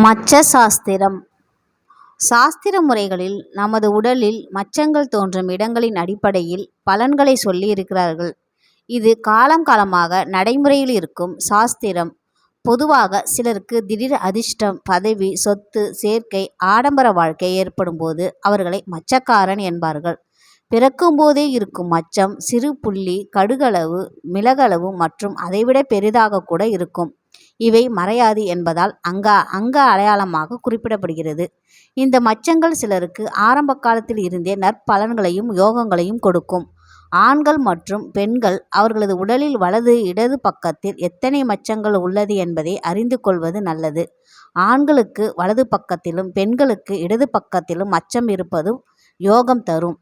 மச்ச சாஸ்திரம் சாஸ்திர முறைகளில் நமது உடலில் மச்சங்கள் தோன்றும் இடங்களின் அடிப்படையில் பலன்களை சொல்லி இருக்கிறார்கள் இது காலம் காலமாக நடைமுறையில் இருக்கும் சாஸ்திரம். பொதுவாக சிலருக்கு திடீர் அதிர்ஷ்டம் பதவி சொத்து சேர்க்கை ஆடம்பர வாழ்க்கை ஏற்படும்போது அவர்களை மச்சக்காரன் என்பார்கள். பிறக்கும்போதே இருக்கும் மச்சம் சிறு புள்ளி கடுகளவு மிளகளவு மற்றும் அதைவிட பெரிதாக கூட இருக்கும். இவை மறையாது என்பதால் அங்கா அங்க அடையாளமாக குறிப்பிடப்படுகிறது. இந்த மச்சங்கள் சிலருக்கு ஆரம்ப காலத்தில் இருந்தே நற்பலன்களையும் யோகங்களையும் கொடுக்கும். ஆண்கள் மற்றும் பெண்கள் அவர்களது உடலில் வலது இடது பக்கத்தில் எத்தனை மச்சங்கள் உள்ளது என்பதை அறிந்து கொள்வது நல்லது. ஆண்களுக்கு வலது பக்கத்திலும் பெண்களுக்கு இடது பக்கத்திலும் மச்சம் இருப்பதும் யோகம் தரும்.